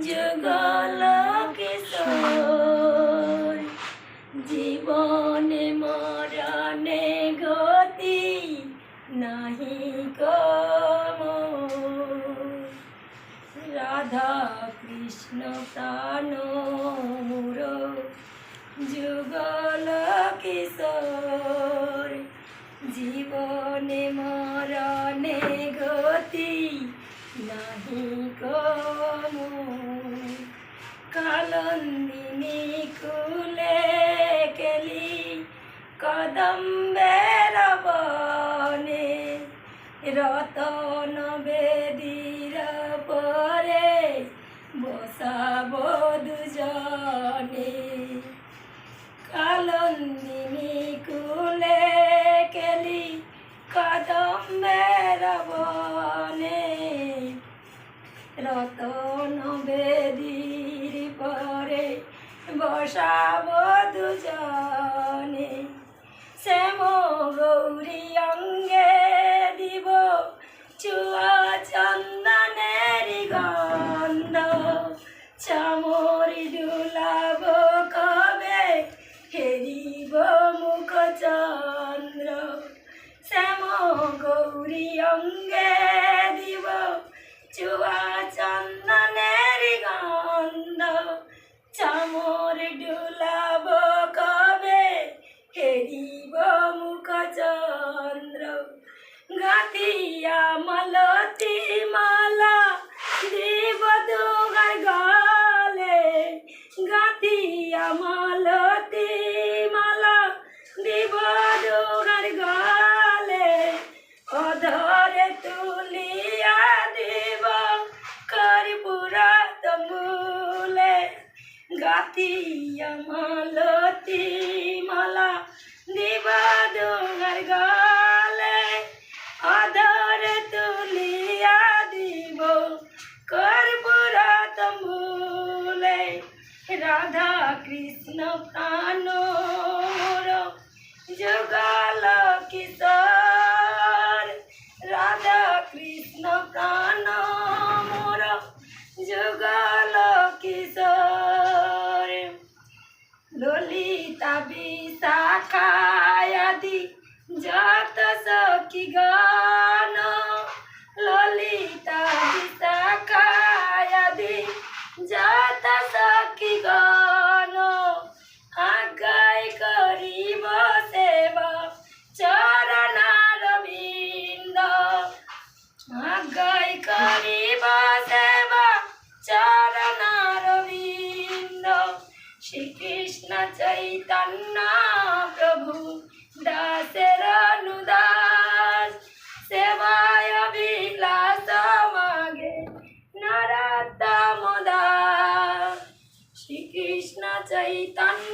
যুগল কিশোর জীবনে মরণে গতি নাহি রাধা কৃষ্ণ প্রাণ মোর যুগল কিশোর জীবনে মরণে গতি নাহি কালন্দিনী কুলে কেলি কদম্বের বনে। রতন বেদির পরে বসাব দুজনে। বসাব দুজনে শ্যাম গৌরী অঙ্গে দিব। চুয়া চন্দনের গন্ধ। চামরি ডুলাব কবে হেরিব মুখ চন্দ্র শ্যাম গৌরী অঙ্গে দিব। চুয়া হেরিব মুখ চন্দ্র গাতিয়া মালতি মালা দিব দুগার গলে, গাতিয়া মালতি মালা দিব দুগার গলে, অধরে তুলিয়া দিব করিপুরা তমুলে গাতিয়া মালতি কৃষ্ণ প্রাণ যুগাল কিশোর। রাধা কৃষ্ণ প্রাণ মোর যুগাল কিশোর। ললিতা বিশাখায়াদি যত সখী চৈতন্য প্রভু দাসের অনুদাস। সেবায় বিলাস মাগে নরতম দাস শ্রীকৃষ্ণ চৈতন্য